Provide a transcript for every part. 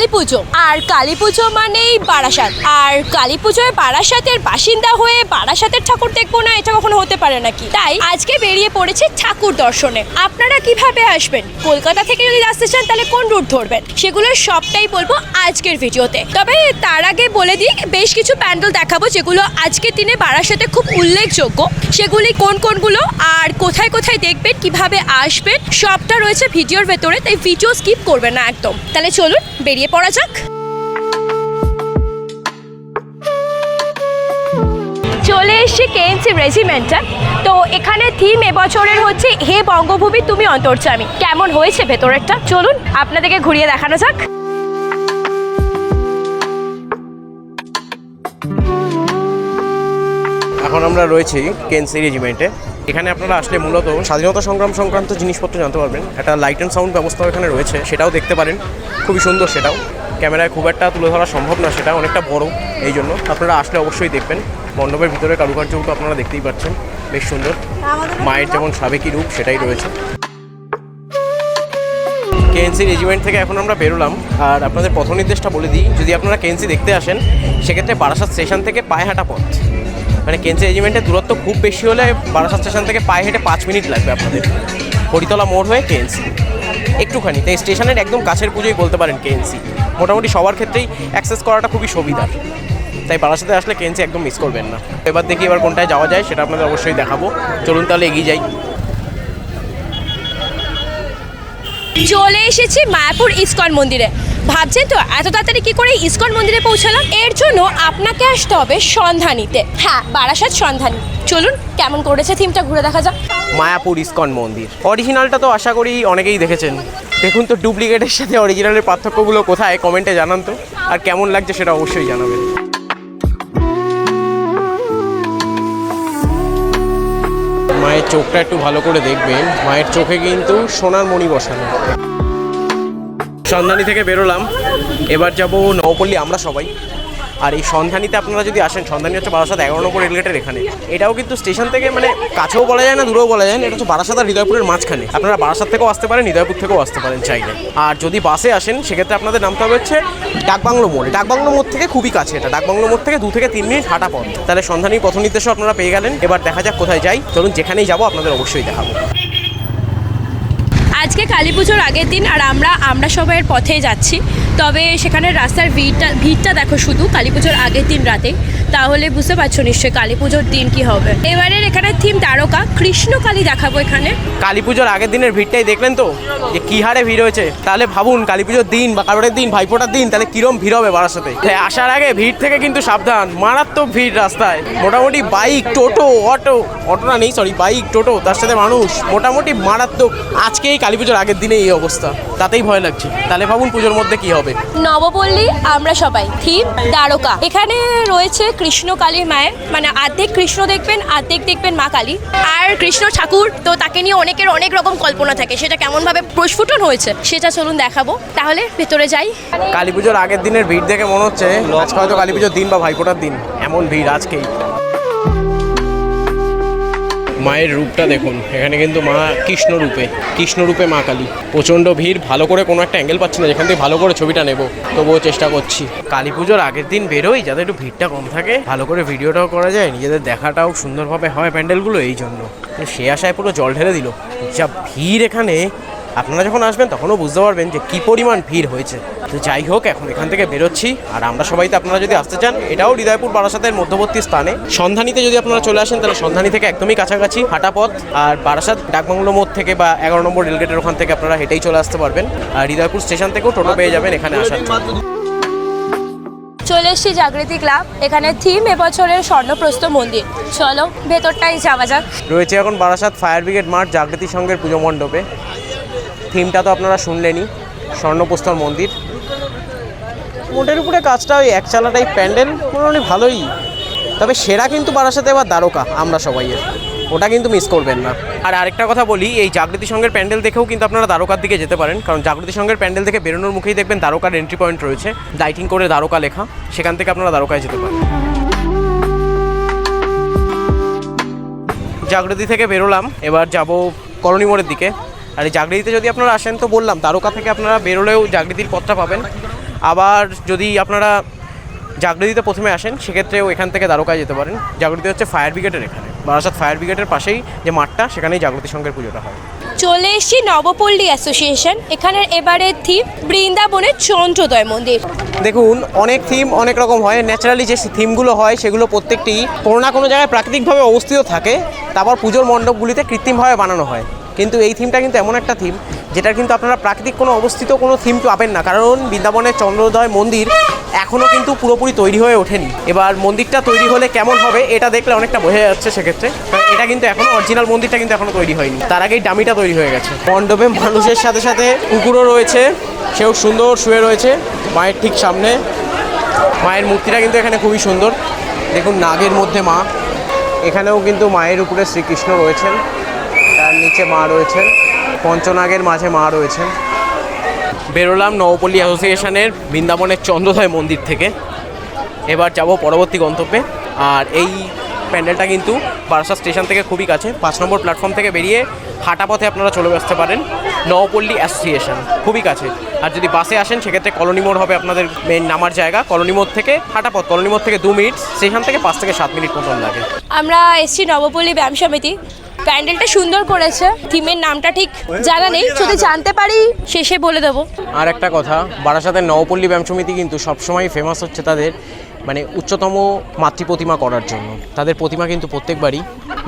কালী পুজো আর কালী পুজো মানেই বারাসাত। আর কালী পুজোয় বারাসাতের বাসিন্দা হয়ে বারাসাতের ঠাকুর দেখব না, এটা কখনো হতে পারে নাকি? তাই আজকে বেরিয়ে পড়েছে ঠাকুর দর্শনে। আপনারা কীভাবে আসবেন? কলকাতা থেকে যদি আসতে চান, তাহলে কোন রুট ধরবেন? সেগুলো সবটাই বলব আজকের ভিডিওতে। তবে তার আগে বলে দিই, বেশ কিছু প্যান্ডেল দেখাবো, যেগুলো আজকের দিনে বারাসাতে খুব উল্লেখযোগ্য। সেগুলি কোন কোনগুলো আর কোথায় কোথায় দেখবেন, কীভাবে আসবেন, সবটা রয়েছে ভিডিওর ভেতরে, তাই ভিডিও স্কিপ করবেন না একদম। তাহলে চলুন, বেরিয়ে পড়া যাক। চলে এসছি কেএনসি রেজিমেন্টটা তো এখানে থিম এবছরের হচ্ছে, হে বঙ্গভূমি, তুমি অন্তর্চামী কেমন হয়েছে ভেতরেরটা? চলুন, আপনাদেরকে ঘুরিয়ে দেখানো যাক। এখন আমরা রয়েছি কেনসি রেজিমেন্টে এখানে আপনারা আসলে মূলত স্বাধীনতা সংগ্রাম সংক্রান্ত জিনিসপত্র জানতে পারবেন। একটা লাইট অ্যান্ড সাউন্ড ব্যবস্থাও এখানে রয়েছে, সেটাও দেখতে পারেন। খুবই সুন্দর সেটাও। ক্যামেরায় খুব একটা তুলে ধরা সম্ভব না, সেটা অনেকটা বড় এই জন্য। আপনারা আসলে অবশ্যই দেখবেন। মণ্ডপের ভিতরে কারুকার্যও তো আপনারা দেখতেই পাচ্ছেন, বেশ সুন্দর। মায়ের যেমন সাবেকি রূপ, সেটাই রয়েছে। কেএনসি রেজিমেন্ট থেকে এখন আমরা বেরোলাম। আর আপনাদের পথ নির্দেশটা বলে দিই, যদি আপনারা কেএনসি দেখতে আসেন, সেক্ষেত্রে বারাসাত স্টেশন থেকে পায়ে হাঁটা পথ। মানে কেএনসি রেজিমেন্টের দূরত্ব খুব বেশি হলে বারাসাত স্টেশন থেকে পায়ে হেঁটে পাঁচ মিনিট লাগবে আপনাদের। হরিতলা মোড় হয়ে কেএনসি একটুখানি, তাই স্টেশনের একদম কাছের পুজোই বলতে পারেন কেএনসি মোটামুটি সবার ক্ষেত্রেই অ্যাক্সেস করাটা খুবই সুবিধার। তাই বারাসাতে আসলে কেএনসি একদম মিস করবেন না। এবার দেখি এবার কোনটায় যাওয়া যায়, সেটা আপনাদের অবশ্যই দেখাবো। চলুন তাহলে এগিয়ে যাই। চলে এসেছি মায়াপুর ইস্কন মন্দিরে। ভাবছেন তো, এত তাড়াতাড়ি কি করে ইসকন মন্দিরে পৌঁছালাম? এর জন্য আপনাকে আসতে হবে সন্ধানীতে হ্যাঁ বারাসাত সন্ধানী চলুন, কেমন করেছে থিমটা ঘুরে দেখা যাক। মায়াপুর ইসকন মন্দির। অরিজিনালটা তো আশা করি অনেকেই দেখেছেন। দেখুন তো ডুপ্লিকেটের সাথে অরিজিনালের পার্থক্যগুলো কোথায়, কমেন্টে জানান তো। আর কেমন লাগছে সেটা অবশ্যই জানাবেন। মায়ের চোখটা একটু ভালো করে দেখবেন। মায়ের চোখে কিন্তু সোনার মণি বসানো। সন্ধানী থেকে বেরোলাম। এবার যাব নবপল্লী আমরা সবাই। আর এই সন্ধানীতে আপনারা যদি আসেন, সন্ধানী হচ্ছে বারাসাত এগারো নম্বর রেলগেটের এখানে। এটাও কিন্তু স্টেশন থেকে মানে কাছেও বলা যায় না, দূরেও বলা যায় না, এটা হচ্ছে বারাসাত আর হৃদয়পুরের মাঝখানে। আপনারা বারাসাত থেকেও আসতে পারেন, হৃদয়পুর থেকেও আসতে পারেন চাইলে। আর যদি বাসে আসেন, সেক্ষেত্রে আপনাদের নামতে হবে হচ্ছে ডাকবাংলো মোড়। ডাকবাংলো মোড় থেকে খুবই কাছে এটা। ডাকবাংলো মোড় থেকে দু থেকে তিন মিনিট হাঁটা পথ। তাহলে সন্ধানী পথ নির্দেশও আপনারা পেয়ে গেলেন। এবার দেখা যাক কোথায় যাই। চলুন, যেখানেই যাব, আপনাদের অবশ্যই দেখাবো। আজকে কালী পুজোর আগের দিন আর আমরা আমরা সবাইয়ের পথে যাচ্ছি। তবে সেখানে রাস্তার ভিড়টা ভিড়টা দেখো শুধু, কালী পুজোর আগের দিন রাতে। তাহলে বুঝতে পারছ নিশ্চয়ই কালী পুজোর দিন কি হবে। এবারের এখানে থিম দ্বারকা কৃষ্ণ কালী দেখাবো এখানে। কালী পুজোর আগের দিনের ভিড়টাই দেখলেন তো? যে কি হারে ভিড় হয়েছে? তাহলে ভাবুন, কালী পুজোর দিন বা কারোরের দিন ভাইফোঁটার দিন, তাহলে কিরম ভিড় হবে বারাসাতে? আসার আগে ভিড় থেকে কিন্তু সাবধান, মারাত্মক ভিড় রাস্তায়। মোটামুটি বাইক, টোটো, অটো অটো না নেই সরি বাইক, টোটো, তার সাথে মানুষ। মোটামুটি মারাত্মক। আজকেই কালী পুজোর আগের দিনে এই অবস্থা। তাতেই ভয় লাগছে। তাহলে ভাবুন পুজোর মধ্যে কি হবে। নবপল্লী আমরা সবাই। থিম দ্বারকা। এখানে রয়েছে কৃষ্ণ কালী মায়ের মানে অর্ধেক কৃষ্ণ দেখবেন আর্ধেক দেখবেন মা কালী। আর কৃষ্ণ ঠাকুর তো তাকে নিয়ে অনেকের অনেক রকম কল্পনা থাকে। সেটা কেমনভাবে প্রস্ফুটন হয়েছে সেটা চলুন দেখাবো। তাহলে ভেতরে যাই। কালী পুজোর আগের দিনের ভিড় দেখে মনে হচ্ছে আজকে হয়তো কালী পুজোর দিন বা ভাইফোঁটার দিন। এমন ভিড় আজকেই। মায়ের রূপটা দেখুন। এখানে কিন্তু মা কৃষ্ণরূপে কৃষ্ণরূপে কৃষ্ণ রূপে মা কালী। প্রচণ্ড ভিড়, ভালো করে কোনো একটা অ্যাঙ্গেল পাচ্ছি না, যেখান থেকে ভালো করে ছবিটা নেব। তবুও চেষ্টা করছি। কালী পুজোর আগের দিন বেরোই, যাতে একটু ভিড়টা কম থাকে। ভালো করে ভিডিওটাও করা যায়, নিজেদের দেখাটাও সুন্দরভাবে হয় প্যান্ডেলগুলো, এই জন্য। সে আশায় পুরো জল ঢেলে দিল। যা ভিড় এখানে আপনারা যখন আসবেন তখনও বুঝতে পারবেন যে কী পরিমাণ ভিড় হয়েছে। তো যাই হোক এখন এখান থেকে বেরোচ্ছি। আর আমরা সবাই তো আপনারা যদি আসতে চান এটাও হৃদয়পুর বারাসাতের মধ্যবর্তী স্থানে। সন্ধানীতে যদি আপনারা চলে আসেন তাহলে সন্ধানী থেকে একদমই কাছাকাছি হাঁটা পথ আর বারাসাত ডাকবাংলো মোড় থেকে বা এগারো নম্বর রেলগেটের ওখান থেকে আপনারা হেঁটেই চলে আসতে পারবেন। আর হৃদয়পুর স্টেশন থেকেও টোটো পেয়ে যাবেন এখানে আসার জন্য। চলে এসেছি জাগৃতি ক্লাব এখানে থিম এবছরের স্বর্ণপ্রস্থ মন্দির। চলো ভেতরটাই যাওয়া যাক। রয়েছে এখন বারাসাত ফায়ার ব্রিগেড মাঠ জাগৃতি সংঘের পুজো মণ্ডপে। থিমটা তো আপনারা শুনলেনই, স্বর্ণপ্রস্তর মন্দির। মোটের উপরে কাজটা ওই এক চালাটাই প্যান্ডেল, মোটামুটি ভালোই। তবে সেরা কিন্তু বারাসাতে এবার দ্বারকা, আমরা সবাইয়ের ওটা কিন্তু মিস করবেন না। আর আরেকটা কথা বলি, এই জাগৃতি সঙ্গের প্যান্ডেল দেখেও কিন্তু আপনারা দ্বারকার দিকে যেতে পারেন, কারণ জাগৃতি সঙ্গের প্যান্ডেল থেকে বেরোনোর মুখেই দেখবেন দ্বারকার এন্ট্রি পয়েন্ট রয়েছে লাইটিং করে দ্বারকা লেখা, সেখান থেকে আপনারা দ্বারকায় যেতে পারেন। জাগৃতি থেকে বেরোলাম, এবার যাব করণী মোড়ের দিকে। আর এই জাগৃতিতে যদি আপনারা আসেন তো বললাম দ্বারকা থেকে আপনারা বেরোলেও জাগৃতির পথটা পাবেন। আবার যদি আপনারা জাগৃতিতে প্রথমে আসেন সেক্ষেত্রেও এখান থেকে দ্বারকায় যেতে পারেন। জাগৃতি হচ্ছে ফায়ার ব্রিগেডের এখানে। বারাসাত ফায়ার ব্রিগেডের পাশেই যে মাঠটা সেখানেই জাগৃতি সঙ্গের পুজোটা হয়। চলে এসেছি নবপল্লী অ্যাসোসিয়েশন। এখানের এবারের থিম বৃন্দাবনের চন্দ্রোদয় মন্দির। দেখুন অনেক থিম অনেক রকম হয়। ন্যাচারালি যে থিমগুলো হয় সেগুলো প্রত্যেকটি কোনো না কোনো জায়গায় প্রাকৃতিকভাবে অবস্থিত থাকে। তারপর পুজোর মণ্ডপগুলিতে কৃত্রিমভাবে বানানো হয়। কিন্তু এই থিমটা কিন্তু এমন একটা থিম যেটার কিন্তু আপনারা প্রাকৃতিক কোনো অবস্থিত কোনো থিম পাবেন না। কারণ বৃন্দাবনের চন্দ্রোদয় মন্দির এখনও কিন্তু পুরোপুরি তৈরি হয়ে ওঠেনি। এবার মন্দিরটা তৈরি হলে কেমন হবে এটা দেখলে অনেকটা বোঝা যাচ্ছে সেক্ষেত্রে। এটা কিন্তু এখনও অরিজিনাল মন্দিরটা কিন্তু এখনও তৈরি হয়নি। তার আগেই ডামিটা তৈরি হয়ে গেছে। মণ্ডপে মানুষের সাথে সাথে কুকুরও রয়েছে, সেও সুন্দর শুয়ে রয়েছে মায়ের ঠিক সামনে। মায়ের মূর্তিটা কিন্তু এখানে খুবই সুন্দর। দেখুন, নাগের মধ্যে মা। এখানেও কিন্তু মায়ের উপরে শ্রীকৃষ্ণ রয়েছেন। নিচে মা রয়েছেন পঞ্চনাগের মাঝে মা রয়েছেন। বেরোলাম নবপল্লী অ্যাসোসিয়েশনের বৃন্দাবনের চন্দ্রোদয় মন্দির থেকে। এবার যাব পরবর্তী গন্তব্যে। আর এই প্যান্ডেলটা কিন্তু বারাসা স্টেশন থেকে খুবই কাছে পাঁচ নম্বর প্ল্যাটফর্ম থেকে বেরিয়ে হাঁটা পথে আপনারা চলে আসতে পারেন। নবপল্লী অ্যাসোসিয়েশন খুবই কাছে। আর যদি বাসে আসেন সেক্ষেত্রে কলোনি মোড় হবে আপনাদের মেন নামার জায়গা। কলোনি মোড় থেকে হাঁটা পথ কলোনি মোড় থেকে দু মিনিট স্টেশন থেকে পাঁচ থেকে সাত মিনিট মতন লাগে। আমরা এসেছি নবপল্লী ব্যায়াম সমিতি। প্যান্ডেলটা সুন্দর করেছে। থিমের নামটা ঠিক জানা নেই, যদি জানতে পারি শেষে বলে দেবো। আর একটা কথা, বারাসাতের নবপল্লী ব্যায়াম সমিতি কিন্তু সবসময় ফেমাস হচ্ছে তাদের মানে উচ্চতম মাতৃ প্রতিমা করার জন্য। তাদের প্রতিমা কিন্তু প্রত্যেকবারই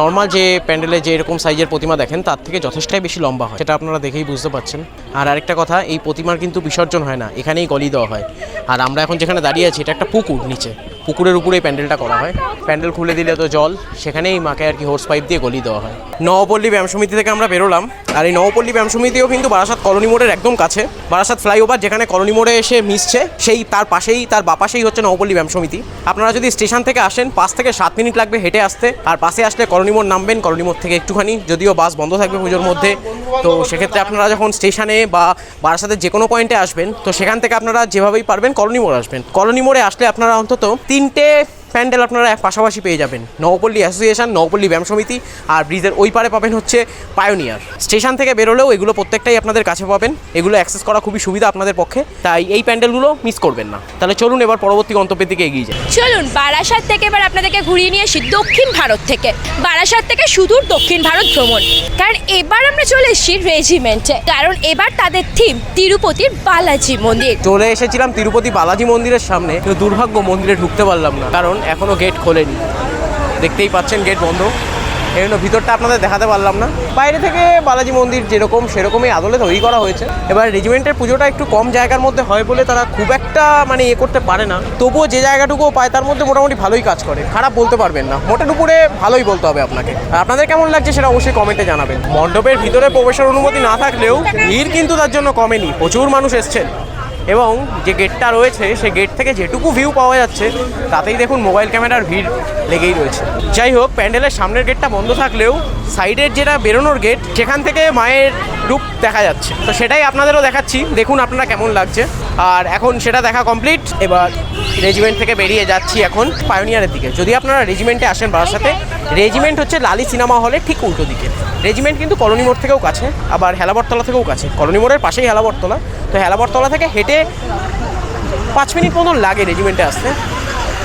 নর্মাল যে প্যান্ডেলে যে এরকম সাইজের প্রতিমা দেখেন, তার থেকে যথেষ্টই বেশি লম্বা হয়। সেটা আপনারা দেখেই বুঝতে পারছেন। আর আরেকটা কথা, এই প্রতিমার কিন্তু বিসর্জন হয় না, এখানেই গলি দেওয়া হয়। আর আমরা এখন যেখানে দাঁড়িয়ে আছি, এটা একটা পুকুর নিচে। পুকুরের উপরে এই প্যান্ডেলটা করা হয়। প্যান্ডেল খুলে দিলে তো জল, সেখানেই মাকে আর কি হোর্স পাইপ দিয়ে গলি দেওয়া হয়। নবপল্লী ব্যায়াম সমিতি থেকে আমরা বেরোলাম, আর এই নবপল্লী ব্যায়াম সমিতিও কিন্তু বারাসাত কলোনি মোড়ের একদম কাছে। বারাসাত ফ্লাইওভার যেখানে কলোনি মোড়ে এসে মিশছে, সেই তার পাশেই, তার বাপাশেই হচ্ছে নবপল্লী ব্যায়াম সমিতি। আপনারা যদি স্টেশন থেকে আসেন, পাঁচ থেকে সাত মিনিট লাগবে হেঁটে আসতে, আর পাশে আসলে কলোনি মোড় নামবেন, কলোনি মোড় থেকে একটুখানি, যদিও বাস বন্ধ থাকবে পুজোর মধ্যে। তো সেক্ষেত্রে আপনারা যখন স্টেশনে বা বারাসাতের যে কোনো পয়েন্টে আসবেন, তো সেখান থেকে আপনারা যেভাবেই পারবেন কলোনি মোড় আসবেন। কলোনি মোড়ে আসলে আপনারা অন্তত তিনটে প্যান্ডেল আপনারা এক পাশাপাশি পেয়ে যাবেন। নবপল্লী অ্যাসোসিয়েশন নবপল্লী ব্যায়াম সমিতি আর ব্রিজের ওই পারে পাবেন হচ্ছে পায়োনিয়ার। স্টেশন থেকে বেরোলেও এগুলো প্রত্যেকটাই আপনাদের কাছে পাবেন। এগুলো অ্যাক্সেস করা খুবই সুবিধা আপনাদের পক্ষে তাই এই প্যান্ডেলগুলো মিস করবেন না। তাহলে চলুন এবার পরবর্তী গন্তব্যের দিকে এগিয়ে যাই। চলুন বারাসাত থেকে এবার আপনাদেরকে ঘুরিয়ে নিয়ে আসি দক্ষিণ ভারত থেকে। বারাসাত থেকে সুদূর দক্ষিণ ভারত ভ্রমণ। কারণ এবার আমরা চলে এসেছি রেজিমেন্টে। কারণ এবার তাদের থিম তিরুপতির বালাজি মন্দির। চলে এসেছিলাম তিরুপতি বালাজি মন্দিরের সামনে। দুর্ভাগ্য মন্দিরে ঢুকতে পারলাম না। কারণ এখনও গেট খোলেনি। দেখতেই পাচ্ছেন গেট বন্ধ। এই জন্য ভিতরটা আপনাদের দেখাতে পারলাম না। বাইরে থেকে বালাজি মন্দির যেরকম, সেরকমই আদলে তৈরি করা হয়েছে। এবার রেজিমেন্টের পুজোটা একটু কম জায়গার মধ্যে হয় বলে তারা খুব একটা মানে ইয়ে করতে পারে না। তবুও যে জায়গাটুকুও পায়, তার মধ্যে মোটামুটি ভালোই কাজ করে। খারাপ বলতে পারবেন না। মোটের উপরে ভালোই বলতে হবে আপনাকে। আর আপনাদের কেমন লাগছে সেটা অবশ্যই কমেন্টে জানাবেন। মণ্ডপের ভিতরে প্রবেশের অনুমতি না থাকলেও ভিড় কিন্তু তার জন্য কমেনি। প্রচুর মানুষ এসছেন। এবং যে গেটটা রয়েছে, সেই গেট থেকে যেটুকু ভিউ পাওয়া যাচ্ছে, তাতেই দেখুন মোবাইল ক্যামেরার ভিড় লেগেই রয়েছে। যাই হোক, প্যান্ডেলের সামনের গেটটা বন্ধ থাকলেও সাইডের যেটা বেরোনোর গেট সেখান থেকে মায়ের রূপ দেখা যাচ্ছে। তো সেটাই আপনাদেরও দেখাচ্ছি। দেখুন আপনারা কেমন লাগছে। আর এখন সেটা দেখা কমপ্লিট এবার রেজিমেন্ট থেকে বেরিয়ে যাচ্ছি এখন পায়োনিয়ারের দিকে। যদি আপনারা রেজিমেন্টে আসেন বারাসাতে রেজিমেন্ট হচ্ছে লালি সিনেমা হলের ঠিক উল্টো দিকে। রেজিমেন্ট কিন্তু কলোনি মোড় থেকেও কাছে, আবার হেলাবরতলা থেকেও কাছে। কলোনি মোড়ের পাশেই হেলাবরতলা। তো হেলাবরতলা থেকে হেঁটে পাঁচ মিনিট মতন লাগে রেজিমেন্টে আসতে।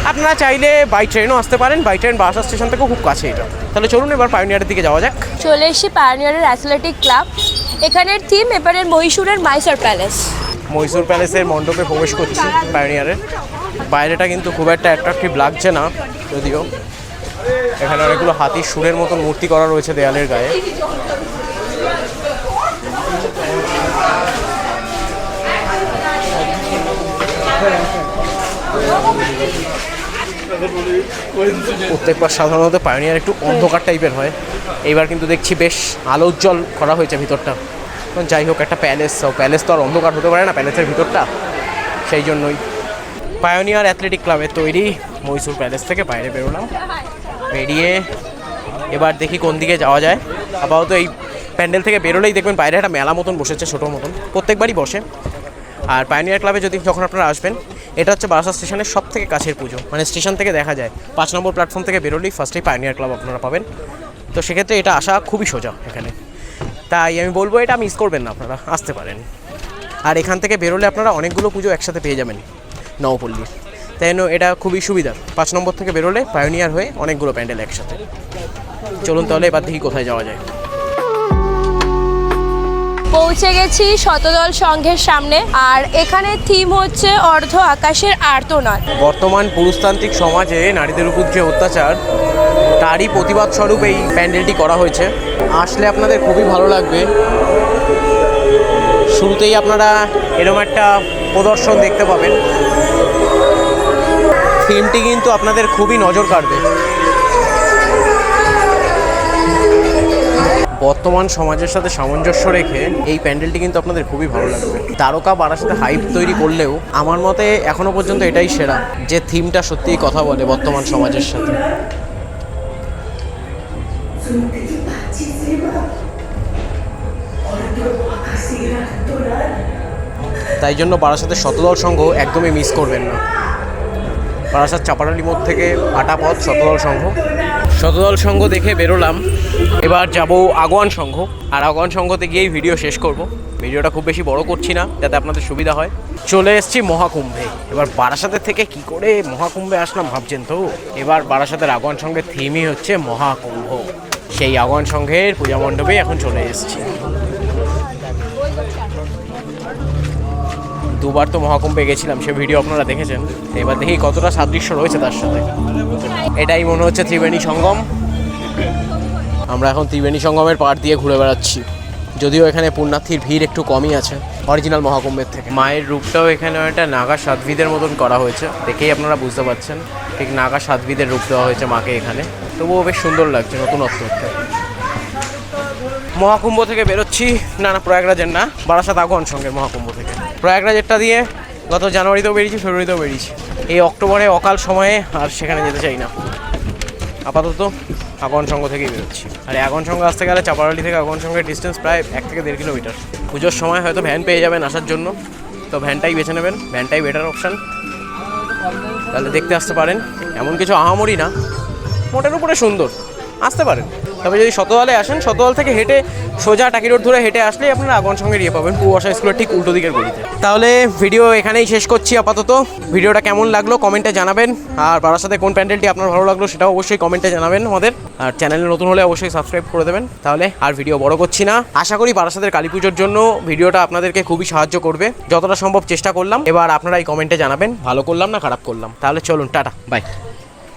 আপনারা চাইলে বাই ট্রেনও আসতে পারেন। বাই ট্রেন বাসা স্টেশন থেকেও খুব কাছে এটা। তাহলে চলুন এবার পায়োনিয়ারের দিকে যাওয়া যাক। চলে এসেছি পায়োনিয়ারের অ্যাথলেটিক ক্লাব এখানের থিম এবারের মহীশূরের মাইসর প্যালেস মহীশূর প্যালেসের মণ্ডপে প্রবেশ করছি পায়োনিয়ারের বাইরেটা কিন্তু খুব একটা অ্যাট্রাকটিভ লাগছে না, যদিও। এখানে অনেকগুলো হাতির সুরের মতন মূর্তি করা রয়েছে দেয়ালের গায়ে। প্রত্যেকবার সাধারণত পায়োনিয়ার একটু অন্ধকার টাইপের হয়। এইবার কিন্তু দেখছি বেশ আলো উজ্জ্বল করা হয়েছে ভিতরটা। যাই হোক, একটা প্যালেস প্যালেস তো আর অন্ধকার হতে পারে না প্যালেসের ভিতরটা। সেই জন্যই। পায়োনিয়ার অ্যাথলেটিক ক্লাবের তৈরি মহীশূর প্যালেস থেকে বাইরে বেরোলাম। বেরিয়ে এবার দেখি কোন দিকে যাওয়া যায়। আপাতত এই প্যান্ডেল থেকে বেরোলেই দেখবেন বাইরে একটা মেলা মতন বসেছে, ছোটো মতন। প্রত্যেকবারই বসে। আর পায়োনিয়ার ক্লাবে যদি যখন আপনারা আসবেন, এটা হচ্ছে বারাসা স্টেশনের সব থেকে কাছের পুজো। মানে স্টেশন থেকে দেখা যায়। পাঁচ নম্বর প্ল্যাটফর্ম থেকে বেরোলেই ফার্স্টেই পায়োনিয়ার ক্লাব আপনারা পাবেন। তো সেক্ষেত্রে এটা আসা খুবই সোজা এখানে। তাই আমি বলব এটা মিস করবেন না আপনারা আসতে পারেন। আর এখান থেকে বেরোলে আপনারা অনেকগুলো পুজো একসাথে পেয়ে যাবেন নবপল্লীর তাই জন্য এটা খুবই সুবিধার। পাঁচ নম্বর থেকে বেরোলে পায়োনিয়ার হয়ে অনেকগুলো প্যান্ডেল একসাথে। চলুন তাহলে এবার দেখি কোথায় যাওয়া যায়। পৌঁছে গেছি শতদল সংঘের সামনে আর এখানে থিম হচ্ছে অর্ধ আকাশের আর্তনাদ। বর্তমান পুরুষতান্ত্রিক সমাজে নারীদের উপর যে অত্যাচার তারই প্রতিবাদ স্বরূপ এই প্যান্ডেলটি করা হয়েছে। আসলে আপনাদের খুবই ভালো লাগবে। শুরুতেই আপনারা এরকম একটা প্রদর্শন দেখতে পাবেন। থিমটি কিন্তু আপনাদের খুবই নজর কাড়বে। বর্তমান সমাজের সাথে সামঞ্জস্য রেখে এই প্যান্ডেলটি কিন্তু আপনাদের খুবই ভালো লাগবে। তারকা বাড়ার সাথে হাইপ তৈরি করলেও আমার মতে এখনও পর্যন্ত এটাই সেরা যে থিমটা সত্যিই কথা বলে বর্তমান সমাজের সাথে। তাই জন্য বারাসাতের শতদল সংঘ একদমই মিস করবেন না। বারাসাত চাপাডালি মোড় থেকে আটা পথ শতদল সংঘ শতদল সংঘ দেখে বেরোলাম। এবার যাব আগোয়ান সংঘ আর আগোয়ান সংঘতে গিয়েই ভিডিও শেষ করব। ভিডিওটা খুব বেশি বড় করছি না, যাতে আপনাদের সুবিধা হয়। চলে এসেছি মহাকুম্ভে। এবার বারাসাতের থেকে কি করে মহাকুম্ভে আসলাম ভাবছেন তো? এবার বারাসাতের আগোয়ান সংঘের থিমই হচ্ছে মহাকুম্ভ। সেই আগোয়ান সংঘের পূজা মণ্ডপে এখন চলে এসেছি। দুবার তো মহাকুম্ভে গেছিলাম, সে ভিডিও আপনারা দেখেছেন। এবার দেখি কতটা সাদৃশ্য রয়েছে তার সাথে। এটাই মনে হচ্ছে ত্রিবেণী সঙ্গম। আমরা এখন ত্রিবেণী সঙ্গমের পাড় দিয়ে ঘুরে বেড়াচ্ছি। যদিও এখানে পুণ্যার্থীর ভিড় একটু কমই আছে, অরিজিনাল মহাকুম্ভের থেকে। মায়ের রূপটাও এখানে একটা নাগা সাধ্বীদের মতন করা হয়েছে, দেখেই আপনারা বুঝতে পারছেন। ঠিক নাগা সাধ্বীদের রূপ দেওয়া হয়েছে মাকে এখানে। তবুও বেশ সুন্দর লাগছে নতুনত্ব মহাকুম্ভ থেকে বেরোচ্ছি। না না, প্রয়াগরাজের না, বারাসাত আগন সঙ্গে মহাকুম্ভ থেকে। প্রয়াগরাজেরটা দিয়ে গত জানুয়ারিতেও বেরিয়েছি, ফেব্রুয়ারিতেও বেরিয়েছি। এই অক্টোবরে অকাল সময়ে আর সেখানে যেতে চাই না। আপাতত আগন সংঘ থেকেই বেরোচ্ছি। আর আগন সংঘ আসতে গেলে চাপাড়ালি থেকে আগন সংঘের ডিস্টেন্স প্রায় এক থেকে দেড় কিলোমিটার পুজোর সময় হয়তো ভ্যান পেয়ে যাবেন আসার জন্য। তো ভ্যানটাই বেছে নেবেন ভ্যানটাই বেটার অপশান তাহলে দেখতে আসতে পারেন। এমন কিছু আহামরি না। মোটের উপরে সুন্দর। আসতে পারেন। তবে যদি শতওয়ালে আসেন শতওয়াল থেকে হেঁটে সোজা টাকি রোড ধরে হেঁটে আসলেই আপনারা আগন সঙ্গে ইয়ে পাবেন পূর্বাশা স্কুলের ঠিক উল্টো দিকের গলিতে। তাহলে ভিডিও এখানেই শেষ করছি আপাতত। ভিডিওটা কেমন লাগল কমেন্টে জানাবেন। আর বাবার সাথে কোন প্যান্ডেলটি আপনার ভালো লাগল সেটাও অবশ্যই কমেন্টে জানাবেন আমাদের। আর চ্যানেলে নতুন হলে অবশ্যই সাবস্ক্রাইব করে দেবেন। তাহলে আর ভিডিও বড় করছি না। আশা করি বারাসাতের কালী পুজোর জন্য ভিডিওটা আপনাদেরকে খুবই সাহায্য করবে। যতটা সম্ভব চেষ্টা করলাম। এবার আপনারা এই কমেন্টে জানাবেন। ভালো করলাম না খারাপ করলাম? তাহলে চলুন, টাটা, বাই।